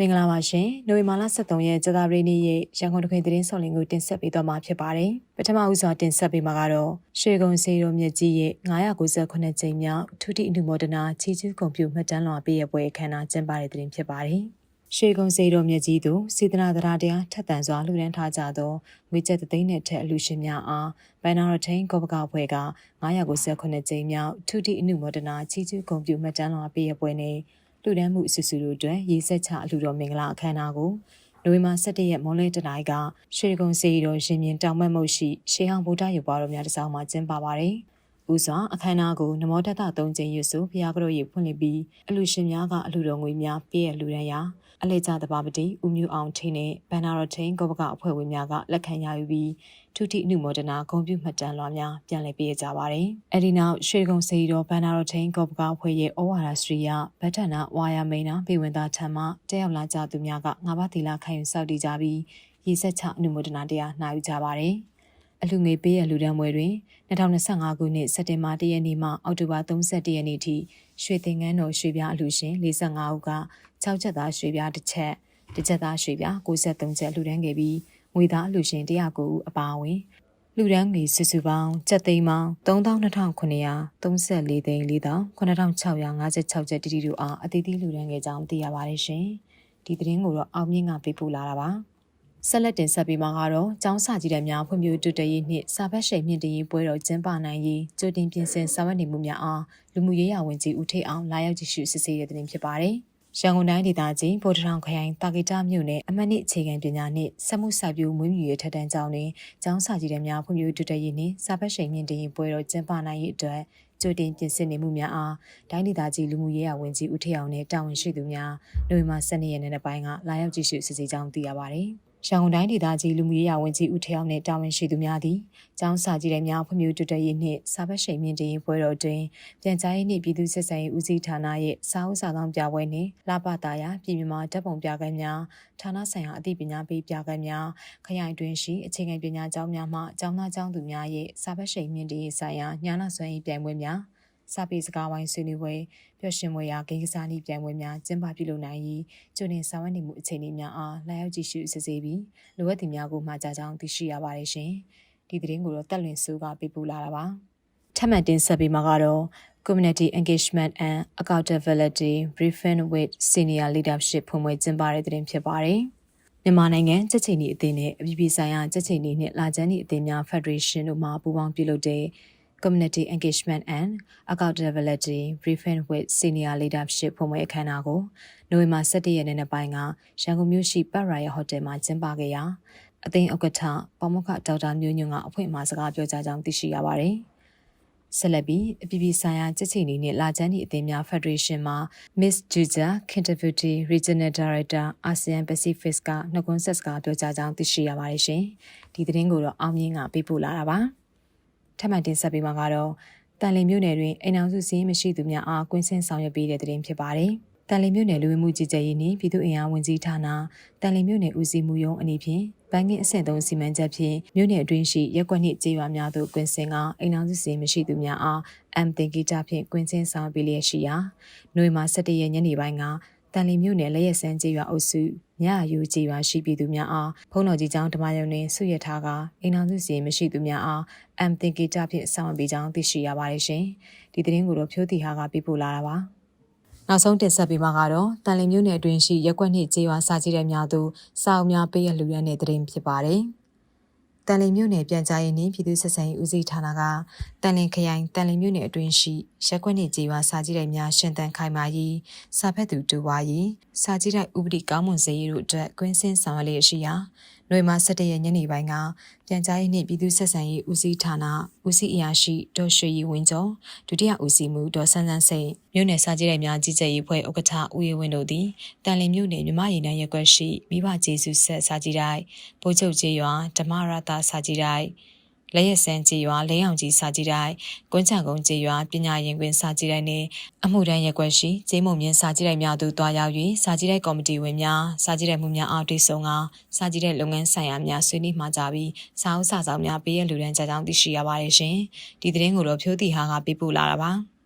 မင်္ဂလာပါရှင်။နိုဝင်ဘာလ23ရက်ကြာသပတေးနေ့ရဲ့ရန်ကုန်တခွင်သတင်းဆောင်လင်းကိုတင်ဆက်ပေးသွားမှာဖြစ်ပါတယ်။ပထမဦးစွာတင်ဆက်ပေးမှာကတော့ရွှေကုံစေရုံမြစ်ကြီးရဲ့998ကြိမ်မြောက်ထူးထီအနုမောဒနာချီးကျူးဂုဏ်ပြုမှတ်တမ်းလွှာပေးရပွဲအခမ်းအနားကျင်းပတဲ့သတင်းဖြစ်ပါတယ်။ရွှေကုံစေရုံမြစ်ကြီးသို့စေတနာတရားတရားထက်သန်စွာလှူဒန်းထားကြသောငွေကျပ်သိန်းနဲ့ထက်အလူရှင်များအားဘန်နာရထိန်ကောပကအဖွဲ့က998ကြိမ်မြောက်ထူးထီအနုမောဒနာချီးကျူးဂုဏ်ပြုမှတ်တမ်းလွှာပေးရပွဲနဲ့ လူဒန်းမှုအစုစုတို့အတွက်ရေးဆက်ချအလှူတော်မင်္ဂလာအခမ်းအနားကိုနိုဝင်ဘာ17ရက်မွန်လွဲတနိုင်ကရွှေကုံစီတော်ရှင်မြင်းတောင်မတ်မုတ်ရှိရှေးဟောင်းဗုဒ္ဓရုပ်ပွားတော်များတစ်စောင်းမှာကျင်းပပါတယ်။ ဦးစွာအခမ်းအနားကိုနမောတတ၃ကျင်းရွစုဘုရားကတော်ရေဖွင့်လှစ်ပြီးအလှရှင်များကအလှတော်ငွေများပေးရလူရန်ရာအလေကျတပါပတိဦးမျိုးအောင်ထင်းနဲ့ဘန်နာတော်ထင်းကောပကအဖွဲ့ဝင်များကလက်ခံရယူပြီးထုတိအနုမောဒနာဂုဏ်ပြုမှတ်တမ်းလွှာများပြန်လည်ပေးကြပါတယ်။အဲဒီနောက်ရွှေကုံစီတော်ဘန်နာတော်ထင်းကောပကအဖွဲ့ရဲ့ဩဝါဒစရိယဗတ္ထနာဝါယာမိန်နာပေဝင်သားထံမှတက်ရောက်လာကြသူများကငါးပါးသီလခံယူစောင့်တည်ကြပြီးရေဆက်ချအနုမောဒနာတရားနှာယူကြပါတယ်။ အလူငွေပေးရလူဒန်းပွဲတွင်2025ခုနှစ်စက်တင်ဘာ1ရက်နေ့မှအောက်တိုဘာ31ရက်နေ့ထိရွှေသင်္ကန်းတော်ရွှေပြားအလူရှင်45ဦးက6ချက်သားရွှေပြားတစ်ချက်တစ်ချက်သားရွှေပြား63ချက်လူဒန်းခဲ့ပြီးငွေသားအလူရှင်109ဦးအပါအဝင်လူဒန်းငွေစုစုပေါင်းကျပ်သိန်းပေါင်း32,934သိန်း4,9656ချက်တိတိတို့အားအသီးသီးလူဒန်းခဲ့ကြောင်းသိရပါတယ်ရှင်။ဒီသတင်းကိုတော့အောင်မြင့်ကပေးပို့လာတာပါ။ ဆက်လက်တင်ဆက်ပေးမှာကတော့ကျောင်းစာကြည့်တဲ့များဖွံ့ဖြိုးတိုးတက်ရေးနှင့်စာဖတ်ရှိန်မြင့်တင်ရေးပွဲတော်ကျင်းပနိုင်ရေးကြိုတင်ပြင်ဆင်ဆောင်ရွက်နေမှုများအားလူမှုရေးရာဝန်ကြီးဦးထေးအောင်လာရောက်ကြည့်ရှုစစ်ဆေးတဲ့တင်ဖြစ်ပါတယ်။ရန်ကုန်တိုင်းဒေသကြီးဗိုလ်တထောင်ခရိုင်တာဂီတာမြို့နယ်အမနစ်အခြေခံပညာနှင့်စက်မှုစိုက်ပျိုးမွေးမြူရေးထက်တန်းကျောင်းတွင်ကျောင်းစာကြည့်တဲ့များဖွံ့ဖြိုးတိုးတက်ရေးနှင့်စာပတ်ရှိန်မြင့်တင်ရေးပွဲတော်ကျင်းပနိုင်ရေးအတွက်ကြိုတင်ပြင်ဆင်နေမှုများအားတိုင်းဒေသကြီးလူမှုရေးရာဝန်ကြီးဦးထေအောင်နဲ့တာဝန်ရှိသူများနိုဝင်ဘာ12ရက်နေ့ပိုင်းကလာရောက်ကြည့်ရှုစစ်ဆေးကြောင်းသိရပါသည်။ ရန်ကုန်တိုင်းဒေသကြီးလူမှုရေးရာဝန်ကြီးဦးထေအောင်နဲ့တာဝန်ရှိသူများသည်ကျောင်းစာကြည့်တဲ့များဖွံ့ဖြိုးတိုးတက်ရေးနှင့်စာပတ်ရှိန်မြင့်တင်ရေးပွဲတော်တွင်ပြန်ကြားရေးနှင့်ပြည်သူ့ဆက်ဆံရေးဦးစီးဌာနရဲ့စာအုပ်စာဆောင်ပြပွဲနှင့်လပတာယာပြည်မြန်မာတပ်ပုံပြခိုင်းများဌာနဆိုင်ရာအသိပညာပေးပြခိုင်းများခရိုင်တွင်ရှိအခြေခံပညာကျောင်းများမှကျောင်းသားကျောင်းသူများရဲ့စာပတ်ရှိန်မြင့်တင်ရေးဆိုင်ရာညာနာဆွမ်းရေးပြိုင်ပွဲများ စာပေစကားဝိုင်းဆွေးနွေးပွဲပျော်ရွှင်ပွဲရာဂိမ်းကစားနည်းပြိုင်ပွဲများကျင်းပပြုလုပ်နိုင်ရေးကျွန်းနေဆောင်ရွက်နေမှုအခြေအနေများအားလာရောက်ကြည့်ရှုစစ်ဆေးပြီးလိုအပ်သူများကိုမှာကြားကြောင်းသိရှိရပါတယ်ရှင်။ဒီသတင်းကိုတော့တက်လွင်စိုးကပေးပို့လာတာပါ။ထပ်မံတင်ဆက်ပေးမှာကတော့ Community Engagement and Accountability Briefing with Senior Leadership ဖွင့်ပွဲကျင်းပတဲ့တဲ့တင်ဖြစ်ပါတယ်။မြန်မာနိုင်ငံကြက်ချိန်ဤအသင်းနဲ့အပြည်ပြည်ဆိုင်ရာကြက်ချိန်ဤနဲ့လာချမ်းဤအသင်းများ Federation တို့မှပူးပေါင်းပြုလုပ်တဲ့ Community Engagement and Accountability Briefing with Senior Leadership ဖွင့်ပွဲအခမ်းအနားကိုနိုဝင်ဘာ17ရက်နေ့ပိုင်းကရန်ကုန်မြို့ရှိပတ်ရာရဲ့ဟိုတယ်မှာကျင်းပခဲ့ရာအသိဥက္ကဋ္ဌပမခဒေါက်တာမျိုးညွန့်ကအဖွင့်အမှာစကားပြောကြားကြောင်းသိရှိရပါတယ်။ဆက်လက်ပြီးအပြည်ပြည်ဆိုင်ရာကြက်ချီနေနဲ့လာချမ်းဒီအသင်းများ Federation မှာ Miss Juja Kintabuti Regional Director ASEAN Pacific ကနှုတ်ခွန်းဆက်စကားပြောကြားကြောင်းသိရှိရပါတယ်ရှင်။ဒီသတင်းကိုတော့အောင်မြင့်ကပေးပို့လာတာပါ။ ထပ်မံတင်ဆက်ပေးမှာကတော့တန်လီမြို့နယ်တွင်အိမ်အောင်စုစည်းမရှိသူများအားကွင်းဆင်းဆောင်ရွက်ပေးတဲ့တင်ဖြစ်ပါတယ်။တန်လီမြို့နယ်လူဝင်မှုကြီးကြပ်ရေးနှင့်ပြည်သူ့အင်အားဝန်ကြီးဌာနတန်လီမြို့နယ်ဦးစီးမှုရုံးအနေဖြင့်ဘဏ်ကင်းအဆင့်3စီမံချက်ဖြင့်မြို့နယ်အတွင်းရှိရက်ကွက်နှင့်ကြေးရွာများသို့ကွင်းဆင်းကအိမ်အောင်စုစည်းမရှိသူများအားအမ်တင်ဂီတာဖြင့်ကွင်းဆင်းဆောင်ပေးလျက်ရှိရာနိုဝင်ဘာ17ရက်ညနေပိုင်းက တန်လီမြို့နယ်လက်ရဆန်းကျေးရွာအုပ်စုမြအယူကျေးရွာရှိပြည်သူများအားဖုံးတော်ကြီးကျောင်းဓမ္မယုံတွင်ဆုရထားကအိမ်တော်စုစီမရှိသူများအားအမ်သင်္ကေတဖြင့်ဆောင်ပေးကြောင်းသိရှိရပါတယ်ရှင်။ဒီသတင်းကိုတော့ဖြိုးတီဟာကပြပို့လာတာပါ။နောက်ဆုံးတင်ဆက်ပေးမှာကတော့တန်လီမြို့နယ်အတွင်းရှိရက်ကွက်နှင့်ကျေးရွာစာကြည့်တဲ့များသူစာအုပ်များပေးရလူရန်တဲ့သတင်းဖြစ်ပါတယ်။ တန်လင်မြို့နယ်ပြန်ကြားရေးနှင့်ပြည်သူ့ဆက်ဆံရေးဦးစီးဌာနကတန်လင်ခရိုင်တန်လင်မြို့နယ်အတွင်းရှိရက်ကွက်နှင့်ကြေးရွာစာကြည့်တိုက်များရှင်တန်ခိုင်မာရေးစာဖက်သူတူဝါရေးစာကြည့်တိုက်ဥပဒေကောင်းမွန်စေရေးတို့အတွက်ကွင်းစင်းဆောင်ရွက်လျက်ရှိရာ နှွေမ17ရက်ညနေပိုင်းကပြန်ကြားရေးနှင့်ပြည်သူ့ဆက်ဆံရေးဦးစီးဌာနဦးစီးအရာရှိဒေါ်ရွှေရီဝင်းကျော်ဒုတိယဦးစီးမှုဒေါ်ဆန်းဆန်းစိန်မြို့နယ်စာကြည့်တိုက်များကြီးကြပ်ရေးဖွဲ့ဥက္ကဋ္ဌဦးရေဝင်းတို့သည်တန်လင်မြို့နယ်မြမရည်နှံရက်ကွက်ရှိမိဘကျေးဇူးဆက်စာကြည့်တိုက်ဗိုလ်ချုပ်ကျေးရွာဓမ္မရတာစာကြည့်တိုက် လက်ရဆန်းကြေးရွာလဲအောင်ကြီးစာကြည့်တိုင်းကွန်းချံကုန်းကြေးရွာပညာရင်ခွင်စာကြည့်တိုင်းနဲ့အမှုတန်းရက်ွက်ရှိကျေးမုံမြင့်စာကြည့်တိုင်းများသို့တွားရောက်၍စာကြည့်တိုင်းကော်မတီဝင်များစာကြည့်တိုင်းမှုများအားတွေ့ဆုံကစာကြည့်တဲ့လုပ်ငန်းဆိုင်ရာများဆွေးနွေးမှကြပြီးစာအုပ်စာဆောင်များပေးရလူတန်းကြကြောင်းသိရှိရပါတယ်ရှင်ဒီသတင်းကိုတော့ဖြိုးတီဟာကပေးပို့လာတာပါ